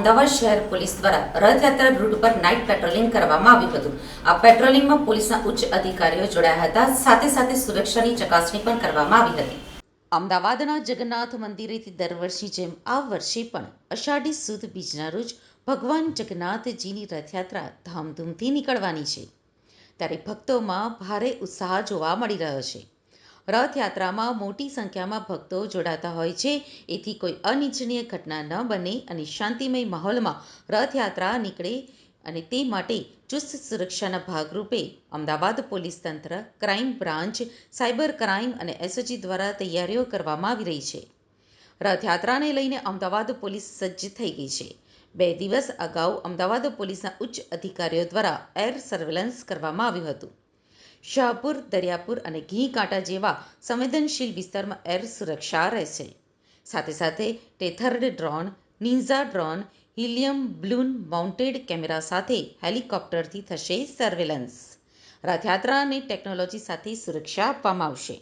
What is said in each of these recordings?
અમદાવાદ શહેર પોલીસ દ્વારા રથયાત્રા રૂટ પર નાઇટ પેટ્રોલિંગ કરવામાં આવ્યું હતું. આ પેટ્રોલિંગમાં પોલીસના ઉચ્ચ અધિકારીઓ જોડાયા હતા. સાથે સાથે સુરક્ષાની ચકાસણી પણ કરવામાં આવી હતી. અમદાવાદના જગન્નાથ મંદિરેથી દર વર્ષની જેમ આ વર્ષે પણ અષાઢી સુદ બીજના રોજ ભગવાન જગન્નાથજીની રથયાત્રા ધામધૂમથી નીકળવાની છે. ત્યારે ભક્તોમાં ભારે ઉત્સાહ જોવા મળી રહ્યો છે. રથયાત્રામાં મોટી સંખ્યામાં ભક્તો જોડાતા હોય છે. એથી કોઈ અનિચ્છનીય ઘટના ન બને અને શાંતિમય માહોલમાં રથયાત્રા નીકળે અને તે માટે ચુસ્ત સુરક્ષાના ભાગરૂપે અમદાવાદ પોલીસ તંત્ર, ક્રાઇમ બ્રાન્ચ, સાયબર ક્રાઇમ અને એસઓજી દ્વારા તૈયારીઓ કરવામાં આવી રહી છે. રથયાત્રાને લઈને અમદાવાદ પોલીસ સજ્જ થઈ ગઈ છે. બે દિવસ અગાઉ અમદાવાદ પોલીસના ઉચ્ચ અધિકારીઓ દ્વારા એર સર્વેલન્સ કરવામાં આવ્યું હતું. શાહપુર, દરિયાપુર અને ઘી કાંટા જેવા સંવેદનશીલ વિસ્તારમાં એર સુરક્ષા રહેશે. સાથે સાથે tethered drone ninja drone, helium balloon mounted camera સાથે હેલિકોપ્ટરથી થશે સર્વેલન્સ. રથયાત્રાને ટેકનોલોજી સાથે સુરક્ષા આપવામાં આવશે.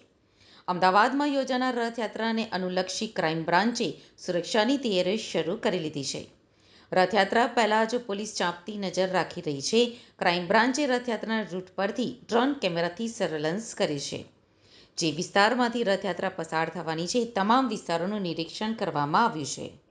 અમદાવાદમાં યોજાનાર રથયાત્રાને અનુલક્ષી ક્રાઇમ બ્રાન્ચે સુરક્ષાની તૈયારી શરૂ કરી લીધી છે. રથયાત્રા પહેલાં જ પોલીસ ચાંપતી નજર રાખી રહી છે. ક્રાઇમ બ્રાન્ચે રથયાત્રાના રૂટ પરથી ડ્રોન કેમેરાથી સર્વેલન્સ કરે છે. જે વિસ્તારમાંથી રથયાત્રા પસાર થવાની છે, તમામ વિસ્તારોનું નિરીક્ષણ કરવામાં આવ્યું છે.